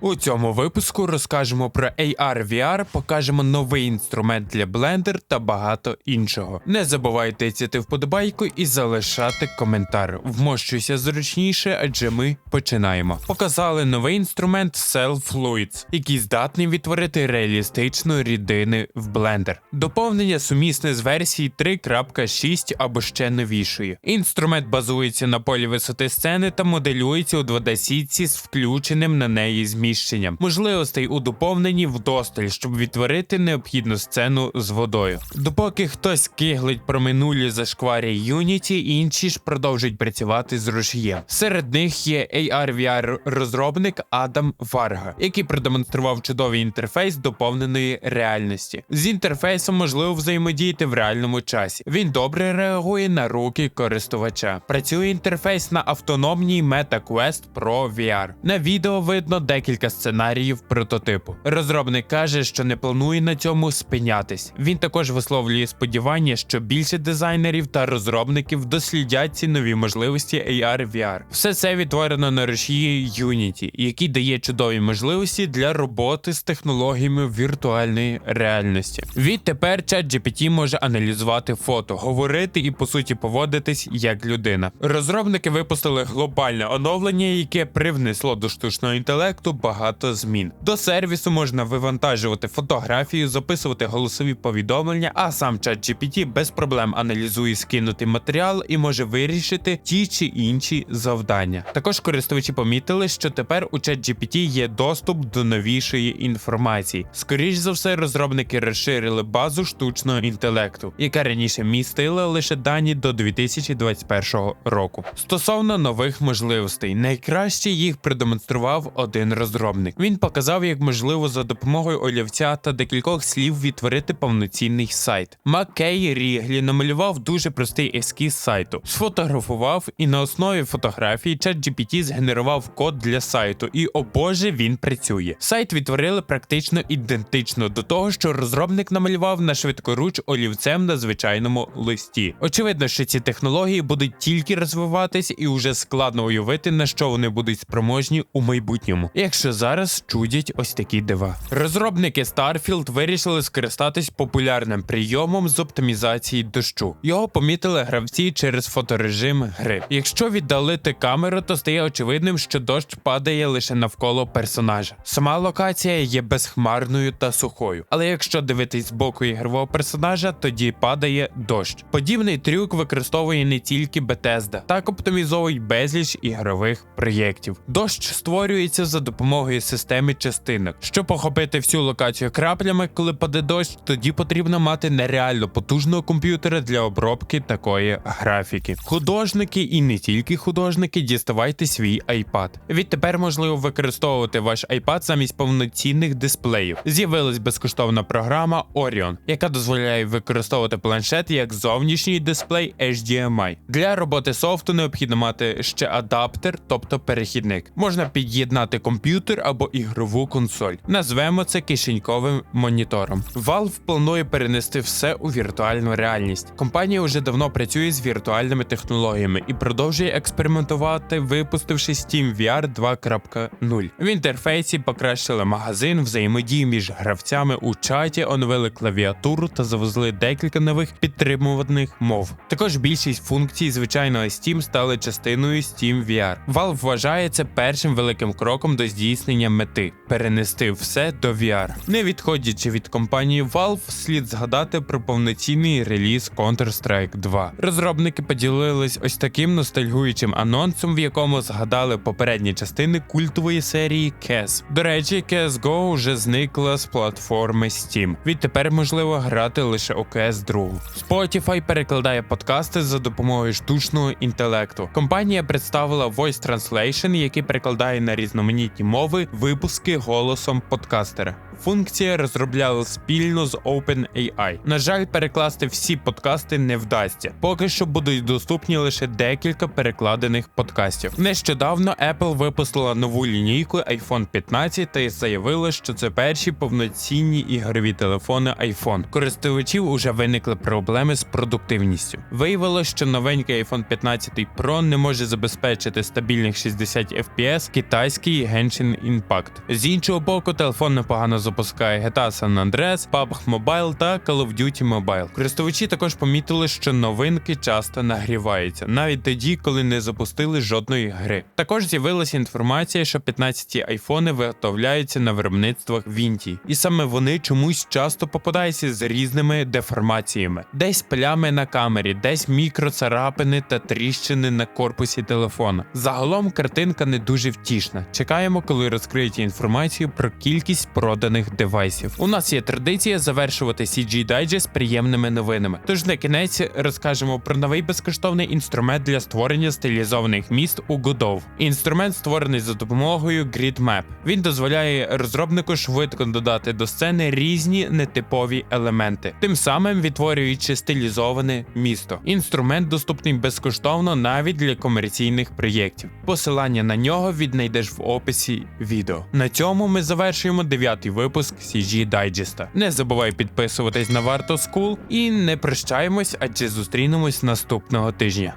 У цьому випуску розкажемо про AR VR, покажемо новий інструмент для Blender та багато іншого. Не забувайте тицяти вподобайку і залишати коментар. Вмощуйся зручніше, адже ми починаємо. Показали новий інструмент Cell Fluids, який здатний відтворити реалістичну рідини в Blender. Доповнення сумісне з версії 3.6 або ще новішої. Інструмент базується на полі висоти сцени та моделюється у 2D-сітці з включеним на неї зміщенням. Можливостей у доповненні вдосталь, щоб відтворити необхідну сцену з водою. Допоки хтось киглить про минулі зашкварі Unity, інші ж продовжують працювати з рушієм. Серед них є AR-VR розробник Адам Варга, який продемонстрував чудовий інтерфейс доповненої реальності. З інтерфейсом можливо взаємодіяти в реальному часі. Він добре реагує на руки користувача. Працює інтерфейс на автономній MetaQuest Pro VR. На відео видно декілька сценаріїв прототипу. Розробник каже, що не планує на цьому спинятись. Він також висловлює сподівання, що більше дизайнерів та розробників дослідять ці нові можливості AR VR. Все це відтворено на рушії Unity, який дає чудові можливості для роботи з технологіями віртуальної реальності. Відтепер ChatGPT може аналізувати фото, говорити і по суті поводитись як людина. Розробники випустили глобальне оновлення, яке привнесло до штучного інтелекту багато змін. До сервісу можна вивантажувати фотографію, записувати голосові повідомлення, а сам ChatGPT без проблем аналізує скинутий матеріал і може вирішити ті чи інші завдання. Також користувачі помітили, що тепер у ChatGPT є доступ до новішої інформації. Скоріш за все, розробники розширили базу штучного інтелекту, яка раніше містила лише дані до 2021 року. Стосовно нових можливостей, найкраще їх продемонстрував один розробник. Він показав, як можливо за допомогою олівця та декількох слів відтворити повноцінний сайт. Маккей Ріглі намалював дуже простий ескіз сайту, сфотографував і на основі фотографії ChatGPT згенерував код для сайту. І о боже, він працює. Сайт відтворили практично ідентично до того, що розробник намалював на швидкоруч олівцем на звичайному листі. Очевидно, що ці технології будуть тільки розвиватись, і вже складно уявити, на що вони будуть спроможні у майбутньому. Якщо зараз чудять ось такі дива. Розробники Starfield вирішили скористатись популярним прийомом з оптимізації дощу. Його помітили гравці через фоторежим гри. Якщо віддалити камеру, то стає очевидним, що дощ падає лише навколо персонажа. Сама локація є безхмарною та сухою. Але якщо дивитись з боку ігрового персонажа, тоді падає дощ. Подібний трюк використовує не тільки Bethesda, так оптимізовують безліч ігрових проєктів. Дощ створюється за допомогою системи частинок. Щоб охопити всю локацію краплями, коли паде дощ, тоді потрібно мати нереально потужного комп'ютера для обробки такої графіки. Художники і не тільки художники, діставайте свій iPad. Відтепер можливо використовувати ваш iPad замість повноцінних дисплеїв. З'явилась безкоштовна програма Orion, яка дозволяє використовувати планшет як зовнішній дисплей HDMI. Для роботи софту необхідно мати ще адаптер, тобто перехідник. Можна під'єднати комп'ютер або ігрову консоль. Назвемо це кишеньковим монітором. Valve планує перенести все у віртуальну реальність. Компанія вже давно працює з віртуальними технологіями і продовжує експериментувати, випустивши Steam VR 2.0. В інтерфейсі покращили магазин, взаємодію між гравцями у чаті, оновили клавіатуру та завезли декілька нових підтримуваних мов. Також більшість функцій звичайного Steam стали частиною Steam VR. Valve вважає це першим великим кроком до здійснення мети перенести все до VR. Не відходячи від компанії Valve, слід згадати про повноцінний реліз Counter-Strike 2. Розробники поділились ось таким ностальгуючим анонсом, в якому згадали попередні частини культової серії CES. До речі, CSGO вже зникла з платформи Steam. Відтепер можливо грати лише у CS 2. Spotify перекладає подкасти за допомогою штучного інтелекту. Компанія представила Voice Translation, який перекладає на різноманітні мови випуски голосом подкастера. Функція розробляли спільно з OpenAI. На жаль, перекласти всі подкасти не вдасться. Поки що будуть доступні лише декілька перекладених подкастів. Нещодавно Apple випустила нову лінійку iPhone 15 та й заявила, що це перші повноцінні ігрові телефони iPhone. Користувачів уже виникли проблеми з продуктивністю. Виявилося, що новенький iPhone 15 Pro не може забезпечити стабільних 60 FPS китайський Genshin Impact. З іншого боку, телефон непогано запускає GTA San Andreas, PUBG Mobile та Call of Duty Mobile. Користувачі також помітили, що новинки часто нагріваються, навіть тоді, коли не запустили жодної гри. Також з'явилася інформація, що 15 айфони виготовляються на виробництвах Вінті, і саме вони чомусь часто попадаються з різними деформаціями, десь плями на камері, десь мікроцарапини та тріщини на корпусі телефона. Загалом картинка не дуже втішна. Чекаємо, коли розкриють інформацію про кількість проданих девайсів. У нас є традиція завершувати CG Digest приємними новинами. Тож на кінець розкажемо про новий безкоштовний інструмент для створення стилізованих міст у Godot. Інструмент створений за допомогою GridMap. Він дозволяє розробнику швидко додати до сцени різні нетипові елементи, тим самим відтворюючи стилізоване місто. Інструмент доступний безкоштовно навіть для комерційних проєктів. Посилання на нього віднайдеш в описі відео. На цьому ми завершуємо дев'ятий випуск CG Digest. Не забувай підписуватись на Варто Скул і не прощаємось, адже зустрінемось наступного тижня.